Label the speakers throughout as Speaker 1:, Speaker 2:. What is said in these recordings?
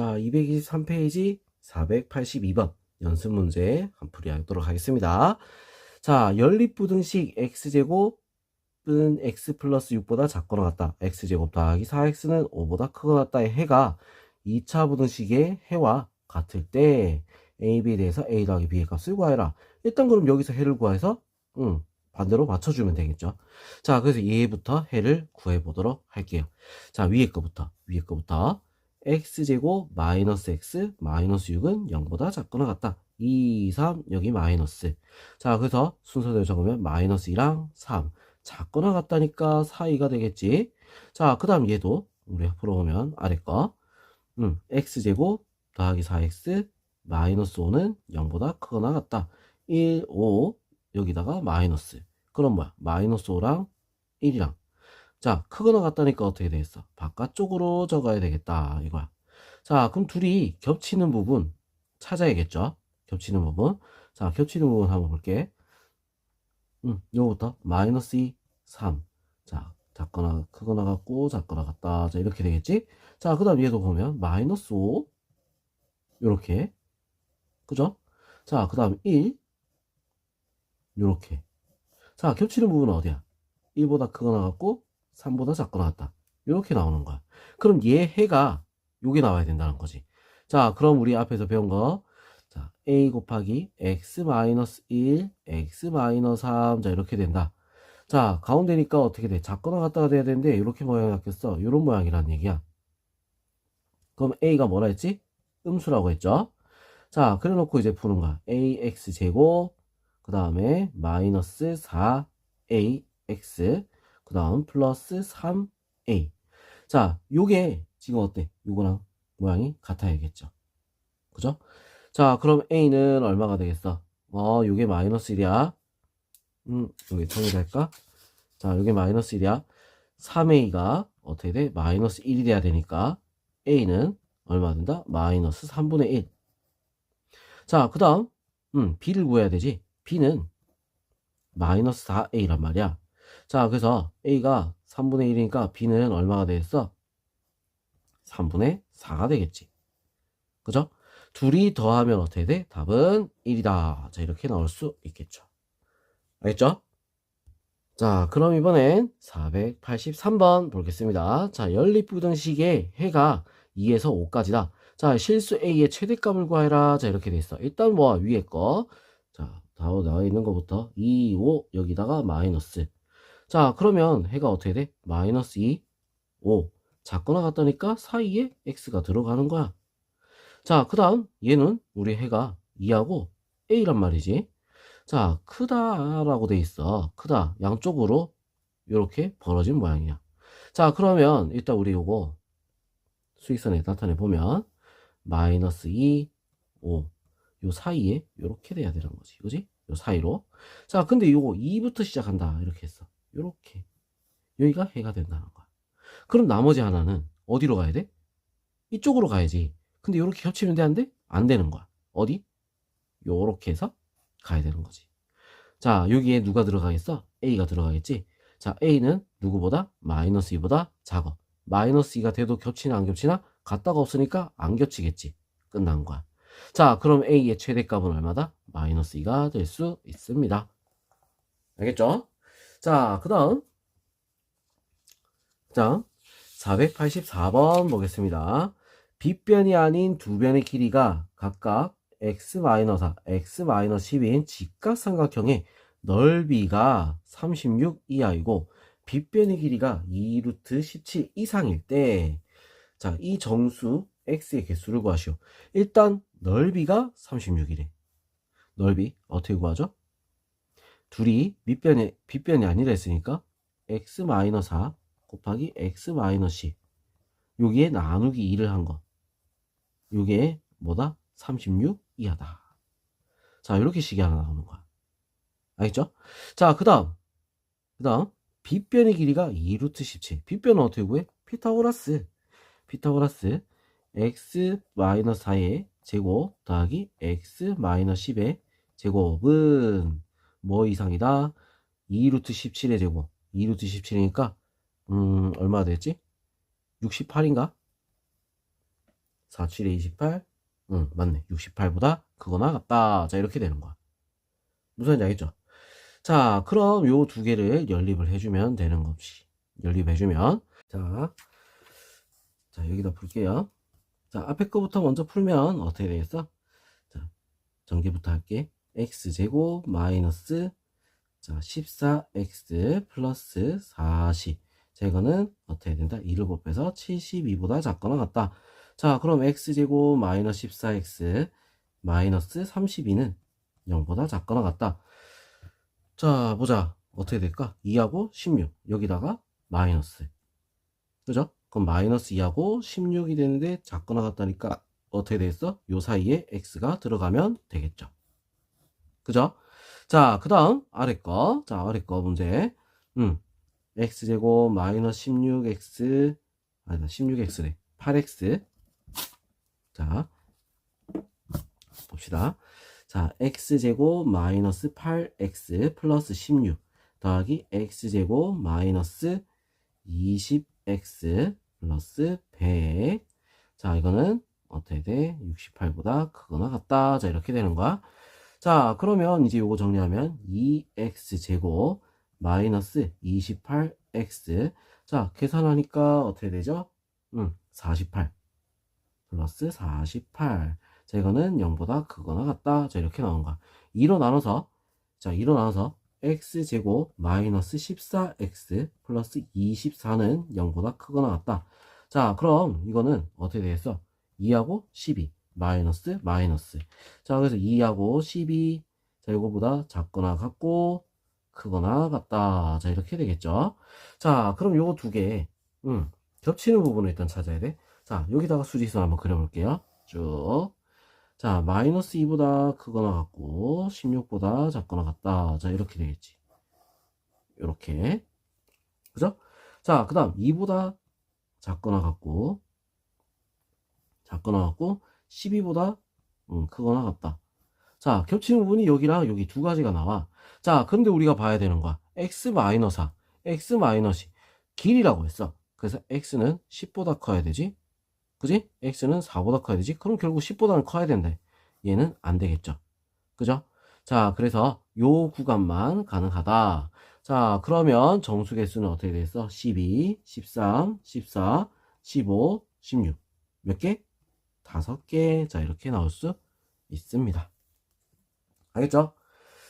Speaker 1: 자, 223페이지 482번 연습 문제 한 풀이 하도록 하겠습니다. 자, 연립부등식 x제곱은 x 플러스 6보다 작거나 같다. x제곱 더하기 4x는 5보다 크거나 같다의 해가 2차 부등식의 해와 같을 때 a, b에 대해서 a 더하기 b의 값을 구하여라. 일단 그럼 여기서 해를 구해서 음, 반대로 맞춰주면 되겠죠. 자, 그래서 얘부터 해를 구해보도록 할게요. 자, 위에 거부터, 위에 거부터. X제곱 마이너스 x 마이너스 6은 0보다 작거나 같다. 2, 3, 여기 마이너스. 자, 그래서 순서대로 적으면 마이너스 2랑 3. 작거나 같다니까 4, 2가 되겠지. 자, 그 다음 얘도 우리 풀어보면 아래 거. 음, x제곱 더하기 4x 마이너스 5는 0보다 크거나 같다. 1, 5, 여기다가 마이너스. 그럼 뭐야? 마이너스 5랑 1이랑. 자, 크거나 같다니까 어떻게 되겠어? 바깥쪽으로 적어야 되겠다. 이거야. 자, 그럼 둘이 겹치는 부분 찾아야겠죠? 겹치는 부분. 자, 겹치는 부분 한번 볼게. 음, 요거부터 마이너스 2, 3. 자, 작거나 크거나 같고 작거나 같다. 자, 이렇게 되겠지? 자, 그 다음 얘도 보면 마이너스 5. 요렇게. 그죠? 자, 그 다음 1. 요렇게. 자, 겹치는 부분은 어디야? 1보다 크거나 같고 3보다 작거나 같다. 이렇게 나오는 거야. 그럼 얘 해가 요게 나와야 된다는 거지. 자, 그럼 우리 앞에서 배운 거. 자, a 곱하기 x 마이너스 1, x 마이너스 3. 자, 이렇게 된다. 자, 가운데니까 어떻게 돼? 작거나 같다가 돼야 되는데 이렇게 모양이 바뀌었어. 요런 모양이란 얘기야. 그럼 a가 뭐라 했지? 음수라고 했죠? 자, 그래 놓고 이제 푸는 거야. ax 제곱, 그 다음에 마이너스 4ax, 그 다음 플러스 3a. 자, 요게 지금 어때? 요거랑 모양이 같아야겠죠. 그죠? 자, 그럼 a는 얼마가 되겠어? 어, 요게 마이너스 1이야. 음, 여기 정리할까? 자, 요게 마이너스 1이야. 3a가 어떻게 돼? 마이너스 1이 돼야 되니까 a는 얼마 된다? 마이너스 3분의 1. 자, 그 다음, 음, b를 구해야 되지. b는 마이너스 4a란 말이야. 자, 그래서 a가 3분의 1이니까 b는 얼마가 되겠어? 3분의 4가 되겠지. 그죠? 둘이 더하면 어떻게 돼? 답은 1이다. 자, 이렇게 나올 수 있겠죠. 알겠죠? 자, 그럼 이번엔 483번 보겠습니다. 자, 연립부등식의 해가 2에서 5까지다. 자, 실수 A의 최대값을 구해라. 자, 이렇게 돼 있어. 일단 뭐 위에 거. 자, 다 나와 있는 것부터 2, 5 여기다가 마이너스. 자, 그러면 해가 어떻게 돼? 마이너스 2, 5. 작거나 같다니까 사이에 x가 들어가는 거야. 자, 그 다음 얘는 우리 해가 2하고 a란 말이지. 자, 크다 라고 돼 있어. 크다. 양쪽으로 이렇게 벌어진 모양이야. 자, 그러면 일단 우리 요거 수익선에 나타내 보면 마이너스 2, 5. 요 사이에 이렇게 돼야 되는 거지. 그지? 요 사이로. 자, 근데 요거 2부터 시작한다. 이렇게 했어. 요렇게. 여기가 해가 된다는 거야. 그럼 나머지 하나는 어디로 가야 돼? 이쪽으로 가야지. 근데 요렇게 겹치면 되는데 안 되는 거야. 어디? 요렇게 해서 가야 되는 거지. 자, 여기에 누가 들어가겠어? A가 들어가겠지? 자, A는 누구보다? 마이너스 2보다 작아. 마이너스 2가 돼도 겹치나 안 겹치나? 같다가 없으니까 안 겹치겠지. 끝난 거야. 자, 그럼 A의 최대값은 얼마다? 마이너스 2가 될 수 있습니다. 알겠죠? 자, 그 다음. 자, 484번 보겠습니다. 빗변이 아닌 두 변의 길이가 각각 x-4, x-10인 직각삼각형의 넓이가 36 이하이고 빗변의 길이가 2루트 17 이상일 때, 자, 이 정수 x의 개수를 구하시오. 일단 넓이가 36이래. 넓이 어떻게 구하죠? 둘이 밑변이 빗변이 아니라 했으니까 x-4 곱하기 x-10 여기에 나누기 2를 한 거. 요게 뭐다? 36 이하다. 자, 이렇게 식이 하나 나오는 거야. 알겠죠? 자, 그 다음. 그 다음. 빗변의 길이가 2루트 17. 빗변은 어떻게 구해? 피타고라스. 피타고라스. x-4의 제곱 더하기 x-10의 제곱은 뭐 이상이다? 2루트 17의 제곱. 2루트 17이니까, 음, 얼마 됐지? 68인가? 4, 7에 28. 응, 맞네. 68보다 크거나 같다. 자, 이렇게 되는 거야. 무슨 알겠죠? 자, 그럼 요 두 개를 연립을 해주면 되는 거지. 연립해주면. 자, 자, 여기다 풀게요. 자, 앞에 거부터 먼저 풀면 어떻게 되겠어? 자, 전개부터 할게. X제곱 마이너스 자, 14x 플러스 40. 자, 이거는 어떻게 된다? 2를 곱해서 72보다 작거나 같다. 자, 그럼 x제곱 마이너스 14x 마이너스 32는 0보다 작거나 같다. 자, 보자. 어떻게 될까? 2하고 16. 여기다가 마이너스. 그죠? 그럼 마이너스 2하고 16이 되는데 작거나 같다니까 어떻게 되겠어? 요 사이에 x가 들어가면 되겠죠. 그죠? 자, 그 다음 아래 거. 자, 아래 거 문제. 음. x제곱 마이너스 16x 아니다 16x래 8x 자 봅시다 자 x제곱 마이너스 8x 플러스 16 더하기 x제곱 마이너스 20x 플러스 100자 이거는 어떻게 돼 68보다 크거나 같다 자 이렇게 되는 거야 자 그러면 이제 요거 정리하면 2x제곱 마이너스 28x 자 계산하니까 어떻게 되죠? 음, 48 플러스 48 자 이거는 0보다 크거나 같다. 자 이렇게 나온 거야. 2로 나눠서 자 2로 나눠서 x제곱 마이너스 14x 플러스 24는 0보다 크거나 같다. 자 그럼 이거는 어떻게 되겠어? 2하고 12 마이너스 마이너스 자 그래서 2하고 12 자 이거보다 작거나 같고 크거나 같다. 자, 이렇게 되겠죠. 자, 그럼 요거 두 개, 음, 겹치는 부분을 일단 찾아야 돼. 자, 여기다가 수직선 한번 그려볼게요. 쭉. 자, 마이너스 2보다 크거나 같고, 16보다 작거나 같다. 자, 이렇게 되겠지. 이렇게. 그죠? 자, 그 다음 2보다 작거나 같고, 작거나 같고, 12보다 음, 크거나 같다. 자, 겹치는 부분이 여기랑 여기 두 가지가 나와. 자, 근데 우리가 봐야 되는 거야. x-4, x- 길이라고 했어. 그래서 x는 10보다 커야 되지. 그지? x는 4보다 커야 되지. 그럼 결국 10보다는 커야 된다. 얘는 안 되겠죠. 그죠? 자, 그래서 요 구간만 가능하다. 자, 그러면 정수 개수는 어떻게 되겠어? 12, 13, 14, 15, 16. 몇 개? 다섯 개. 자, 이렇게 나올 수 있습니다. 알겠죠?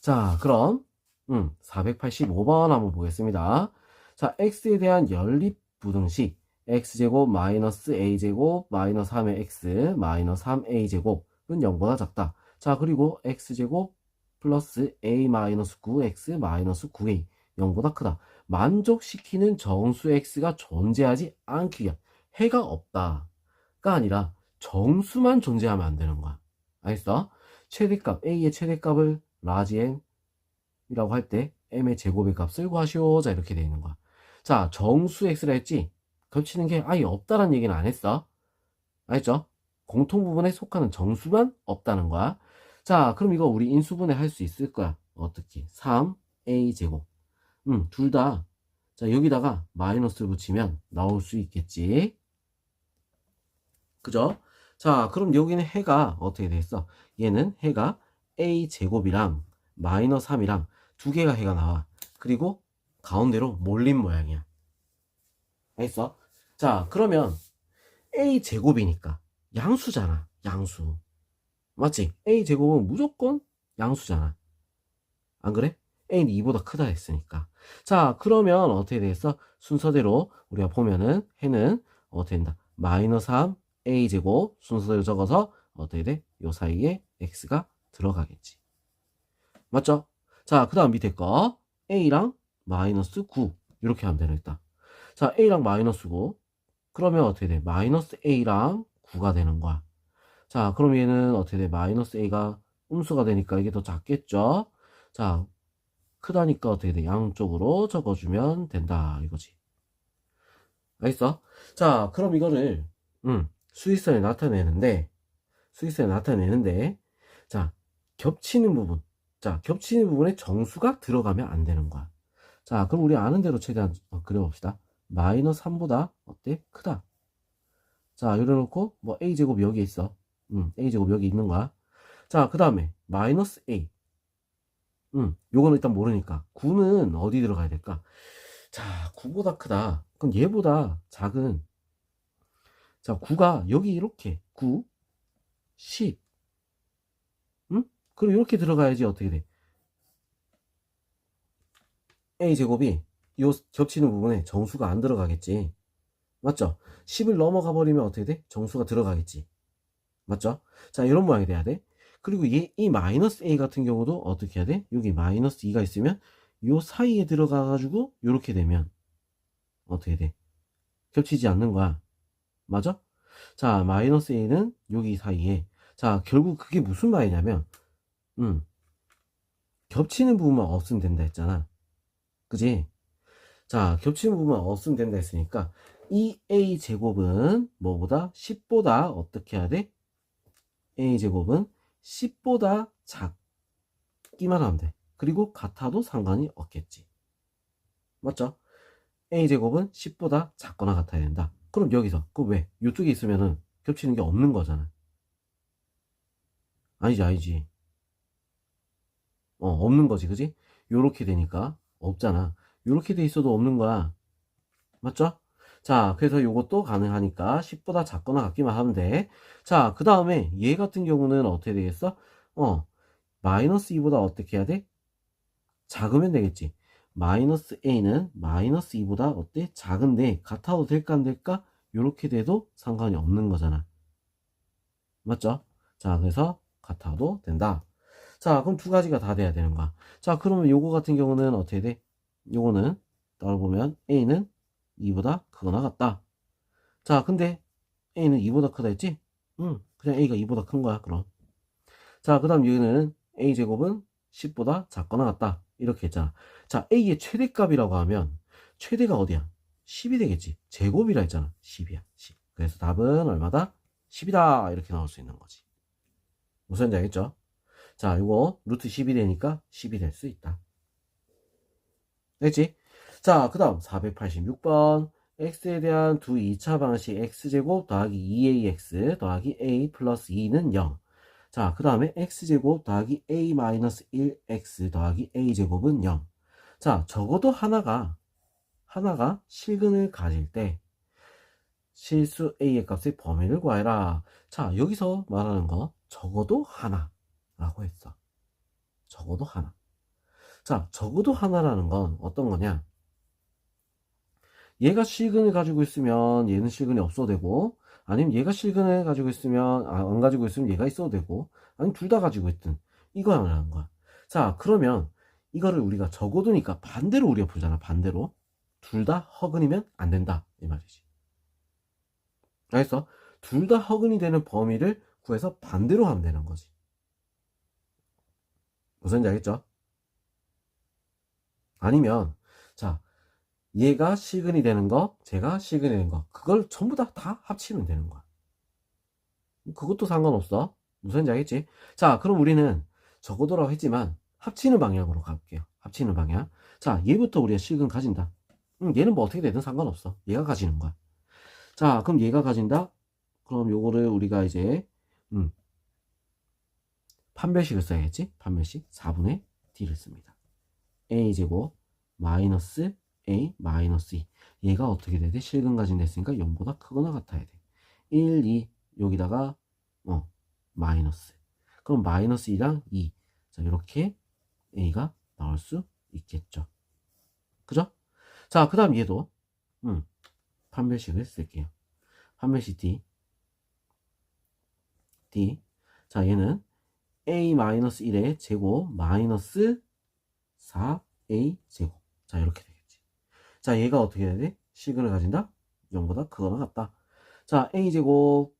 Speaker 1: 자, 그럼 음, 485번 한번 보겠습니다. 자, x에 대한 연립 부등식 x제곱 마이너스 a제곱 마이너스 3의 x 마이너스 3a제곱은 0보다 작다. 자, 그리고 x제곱 플러스 a 마이너스 9x 마이너스 9a 0보다 크다. 만족시키는 정수 x가 존재하지 않기 위한 해가 없다가 아니라 정수만 존재하면 안 되는 거야. 알겠어? 최대값 a의 최대값을 라지 m이라고 할 때 m의 제곱의 값을 구하시오. 자 이렇게 되어 있는 거야. 자 정수 x라 했지 겹치는 게 아예 없다는 얘기는 안 했어. 알죠? 공통 부분에 속하는 정수만 없다는 거야. 자 그럼 이거 우리 인수분해 할 수 있을 거야. 어떻게? 3a 제곱. 음, 둘 다. 자 여기다가 마이너스를 붙이면 나올 수 있겠지. 그죠? 자 그럼 여기는 해가 어떻게 되겠어? 얘는 해가 a 제곱이랑 마이너스 3이랑 두 개가 해가 나와. 그리고 가운데로 몰린 모양이야. 알겠어? 자, 그러면 a 제곱이니까 양수잖아. 양수. 맞지? a 제곱은 무조건 양수잖아. 안 그래? a는 2보다 크다 했으니까. 자, 그러면 어떻게 되겠어? 순서대로 우리가 보면은 해는 어떻게 된다? 마이너스 3 a 제곱 순서대로 적어서 어떻게 돼? 요 사이에 x가 들어가겠지. 맞죠? 자, 그 다음 밑에 거 a랑 마이너스 9 이렇게 하면 되겠다. 자, a랑 마이너스 9 그러면 어떻게 돼? 마이너스 a랑 9가 되는 거야. 자, 그럼 얘는 어떻게 돼? 마이너스 a가 음수가 되니까 이게 더 작겠죠? 자, 크다니까 어떻게 돼? 양쪽으로 적어주면 된다 이거지. 알겠어? 자, 그럼 이거를 음, 수익선에 나타내는데 수익선에 나타내는데 자, 겹치는 부분. 자, 겹치는 부분에 정수가 들어가면 안 되는 거야. 자, 그럼 우리 아는 대로 최대한 어, 그려봅시다. 마이너스 3보다 어때? 크다. 자, 이래놓고, 뭐, a제곱 여기 있어. 음, a제곱 여기 있는 거야. 자, 그 다음에, 마이너스 a. 음, 요거는 일단 모르니까. 9는 어디 들어가야 될까? 자, 9보다 크다. 그럼 얘보다 작은, 자, 9가 여기 이렇게, 9, 10. 음? 그럼 이렇게 들어가야지 어떻게 돼? a제곱이 요 겹치는 부분에 정수가 안 들어가겠지. 맞죠? 10을 넘어가 버리면 어떻게 돼? 정수가 들어가겠지. 맞죠? 자, 이런 모양이 돼야 돼. 그리고 얘, 이 마이너스 a 같은 경우도 어떻게 해야 돼? 여기 마이너스 2가 있으면 요 사이에 들어가가지고 요렇게 되면 어떻게 돼? 겹치지 않는 거야. 맞아? 자, 마이너스 a는 여기 사이에. 자, 결국 그게 무슨 말이냐면, 음, 겹치는 부분만 없으면 된다 했잖아. 그지? 자, 겹치는 부분만 없으면 된다 했으니까, 이 a 제곱은 뭐보다 10보다 어떻게 해야 돼? a 제곱은 10보다 작기만 하면 돼. 그리고 같아도 상관이 없겠지. 맞죠? a 제곱은 10보다 작거나 같아야 된다. 그럼 여기서 그 왜? 이쪽에 있으면은 겹치는 게 없는 거잖아. 아니지, 아니지. 어, 없는 거지, 그지? 요렇게 되니까 없잖아. 요렇게 돼 있어도 없는 거야. 맞죠? 자, 그래서 요것도 가능하니까 10보다 작거나 같기만 하면 돼. 자, 그 다음에 얘 같은 경우는 어떻게 되겠어? 어, 마이너스 2보다 어떻게 해야 돼? 작으면 되겠지. 마이너스 a는 마이너스 2보다 어때? 작은데 같아도 될까 안 될까? 요렇게 돼도 상관이 없는 거잖아. 맞죠? 자, 그래서 같아도 된다. 자, 그럼 두 가지가 다 돼야 되는 거야. 자, 그러면 요거 같은 경우는 어떻게 돼? 요거는 따라보면 a는 2보다 크거나 같다. 자, 근데 a는 2보다 크다 했지? 응, 그냥 a가 2보다 큰 거야, 그럼. 자, 그 다음 여기는 a제곱은 10보다 작거나 같다. 이렇게 했잖아. 자, a의 최대값이라고 하면 최대가 어디야? 10이 되겠지. 제곱이라 했잖아. 10이야. 10. 그래서 답은 얼마다? 10이다. 이렇게 나올 수 있는 거지. 무슨 지 알겠죠? 자, 이거 루트 10이 되니까 10이 될 수 있다. 됐지? 자, 그 다음 486번 x에 대한 두 2차 방식 x제곱 더하기 2ax 더하기 a 플러스 2는 0. 자, 그 다음에 x제곱 더하기 a 마이너스 1x 더하기 a제곱은 0. 자, 적어도 하나가 하나가 실근을 가질 때 실수 a의 값의 범위를 구해라. 자, 여기서 말하는 거 적어도 하나라고 했어. 적어도 하나. 자, 적어도 하나라는 건 어떤 거냐? 얘가 실근을 가지고 있으면 얘는 실근이 없어도 되고 아니면 얘가 실근을 가지고 있으면 아, 안 가지고 있으면 얘가 있어도 되고 아니면 둘 다 가지고 있든 이거라는 거야. 자, 그러면 이거를 우리가 적어두니까 반대로 우리가 보잖아. 반대로. 둘 다 허근이면 안 된다. 이 말이지. 알겠어? 둘 다 허근이 되는 범위를 구해서 반대로 하면 되는 거지. 무슨지 알겠죠? 아니면 자 얘가 실근이 되는 거, 제가 실근이 되는 거 그걸 전부 다 다 합치면 되는 거야. 그것도 상관없어. 무슨지 알겠지? 자 그럼 우리는 적어도라고 했지만 합치는 방향으로 가볼게요. 합치는 방향. 자 얘부터 우리가 실근 가진다. 음, 얘는 뭐 어떻게 되든 상관없어. 얘가 가지는 거야. 자 그럼 얘가 가진다. 그럼 요거를 우리가 이제 음, 판별식을 써야겠지? 판별식 4분의 d를 씁니다. a제곱 마이너스 a 마이너스 2 얘가 어떻게 돼? 실근 가진 됐으니까 0보다 크거나 같아야 돼. 1, 2 여기다가 어 마이너스 그럼 마이너스 2랑 2 자, 이렇게 a가 나올 수 있겠죠. 그죠? 자, 그 다음 얘도 음, 판별식을 쓸게요. 판별식 d d 자, 얘는 a-1의 제곱 마이너스 4a 제곱 자 이렇게 되겠지 자 얘가 어떻게 해야 돼? 시근을 가진다? 0보다 크거나 같다 자 a 제곱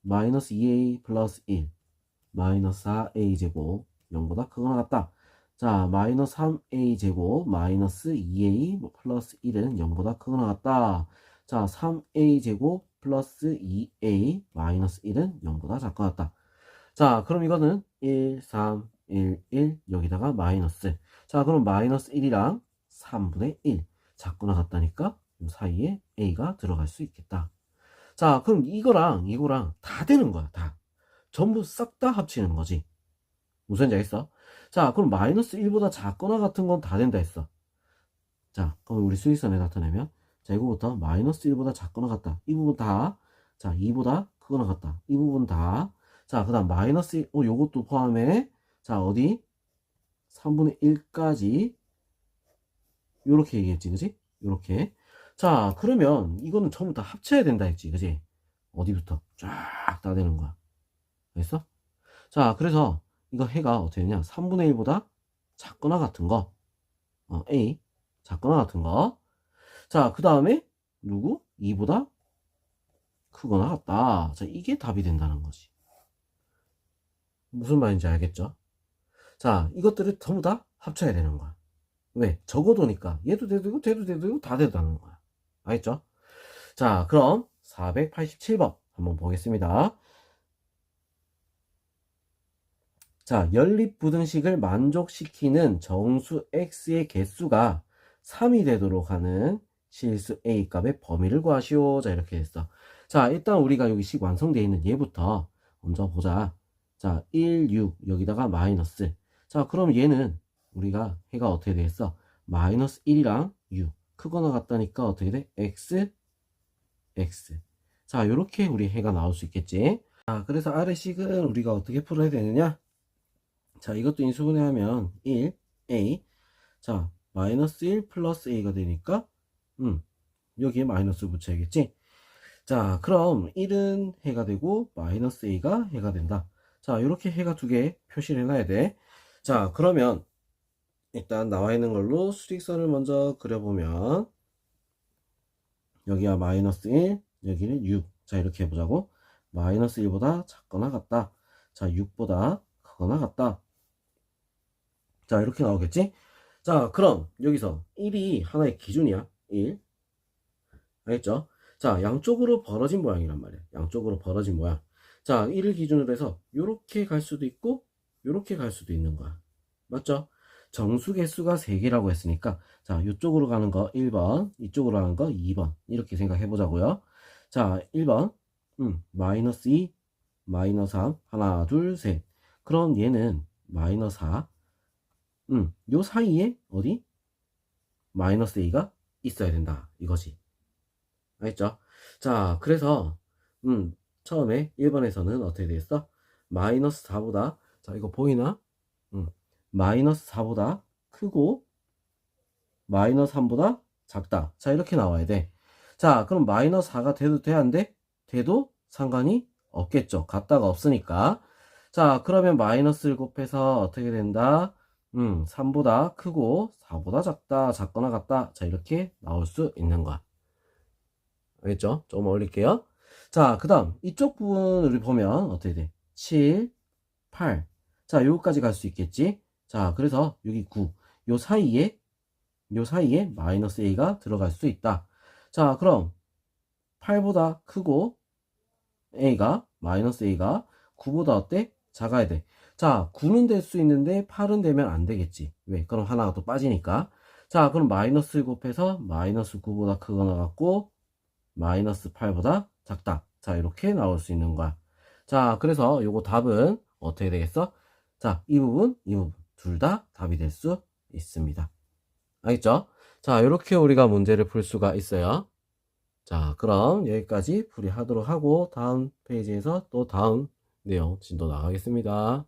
Speaker 1: 마이너스 2a 플러스 1 마이너스 4a 제곱 0보다 크거나 같다 자 마이너스 3a 제곱 마이너스 2a 플러스 1은 0보다 크거나 같다 자 3a 제곱 플러스 2a 마이너스 1은 0보다 작거나 같다 자, 그럼 이거는 1, 3, 1, 1 여기다가 마이너스. 자, 그럼 마이너스 1이랑 3분의 1 작거나 같다니까 이 사이에 a가 들어갈 수 있겠다. 자, 자, 그럼 이거랑 이거랑 다 되는 거야, 다. 전부 싹 다 합치는 거지. 무슨 지 알겠어? 자, 그럼 마이너스 1보다 작거나 같은 건 다 된다 했어. 자, 그럼 우리 수익선에 나타내면, 자, 이거부터 마이너스 1보다 작거나 같다. 이 부분 다, 자, 2보다 크거나 같다. 이 부분 다. 자, 그 다음 마이너스 1, 어, 요것도 포함해. 자, 어디? 3분의 1까지. 요렇게 얘기했지, 그지? 요렇게. 자, 그러면 이거는 전부 다 합쳐야 된다 했지, 그지? 어디부터? 쫙 다 되는 거야. 알겠어? 자, 그래서 이거 해가 어떻게 되냐? 3분의 1보다 작거나 같은 거. 어, A. 작거나 같은 거. 자, 그 다음에 누구? 2보다 크거나 같다. 자, 이게 답이 된다는 거지. 무슨 말인지 알겠죠? 자, 이것들을 전부 다 합쳐야 되는 거야. 왜? 적어도니까. 얘도 돼도 되고, 돼도 되고, 다 되다는 거야. 알겠죠? 자, 그럼 487번 한번 보겠습니다. 자, 연립부등식을 만족시키는 정수 x의 개수가 3이 되도록 하는 실수 a 값의 범위를 구하시오. 자, 이렇게 됐어. 자, 일단 우리가 여기 식 완성되어 있는 얘부터 먼저 보자. 자, 1, 6, 여기다가 마이너스. 자, 그럼 얘는 우리가 해가 어떻게 되겠어? 마이너스 1이랑 6. 크거나 같다니까 어떻게 돼? x, x. 자, 요렇게 우리 해가 나올 수 있겠지? 자, 그래서 아래 식은 우리가 어떻게 풀어야 되느냐? 자, 이것도 인수분해하면 1, a. 자, 마이너스 1 플러스 a가 되니까, 음, 여기에 마이너스 붙여야겠지? 자, 그럼 1은 해가 되고, 마이너스 a가 해가 된다. 자, 이렇게 해가 두 개 표시를 해놔야 돼. 자, 그러면, 일단 나와 있는 걸로 수직선을 먼저 그려보면, 여기가 마이너스 1, 여기는 6. 자, 이렇게 해보자고. 마이너스 1보다 작거나 같다. 자, 6보다 크거나 같다. 자, 이렇게 나오겠지? 자, 그럼 여기서 1이 하나의 기준이야. 1. 알겠죠? 자, 양쪽으로 벌어진 모양이란 말이야. 양쪽으로 벌어진 모양. 자, 1을 기준으로 해서 요렇게 갈 수도 있고 요렇게 갈 수도 있는 거야. 맞죠? 정수 개수가 3개라고 했으니까 자, 이쪽으로 가는 거 1번, 이쪽으로 가는 거 2번. 이렇게 생각해 보자고요. 자, 1번. 음, 마이너스 2, 마이너스 3, 하나, 둘, 셋. 그럼 얘는 마이너스 4. 음, 요 사이에 어디? 마이너스 a가 있어야 된다. 이거지. 알겠죠? 자, 그래서 음, 처음에 1번에서는 어떻게 되겠어? 마이너스 4보다 자, 이거 보이나? 음, 마이너스 4보다 크고 마이너스 3보다 작다. 자, 이렇게 나와야 돼. 자, 그럼 마이너스 4가 돼도 돼? 안 돼? 돼도 상관이 없겠죠. 같다가 없으니까. 자, 그러면 마이너스를 곱해서 어떻게 된다? 음, 3보다 크고 4보다 작다, 작거나 같다. 자, 이렇게 나올 수 있는 거야. 알겠죠? 조금 올릴게요. 자, 그 다음, 이쪽 부분을 보면 어떻게 돼? 7, 8. 자, 여기까지 갈 수 있겠지? 자, 그래서 여기 9. 요 사이에, 요 사이에 마이너스 a가 들어갈 수 있다. 자, 그럼 8보다 크고 a가, 마이너스 a가 9보다 어때? 작아야 돼. 자, 9는 될 수 있는데 8은 되면 안 되겠지. 왜? 그럼 하나가 또 빠지니까. 자, 그럼 마이너스 곱해서 마이너스 9보다 크거나 같고 마이너스 8보다 작다. 자, 이렇게 나올 수 있는 거야. 자, 그래서 요거 답은 어떻게 되겠어? 자, 이 부분, 이 부분 둘 다 답이 될 수 있습니다. 알겠죠? 자, 이렇게 우리가 문제를 풀 수가 있어요. 자, 그럼 여기까지 풀이하도록 하고 다음 페이지에서 또 다음 내용 진도 나가겠습니다.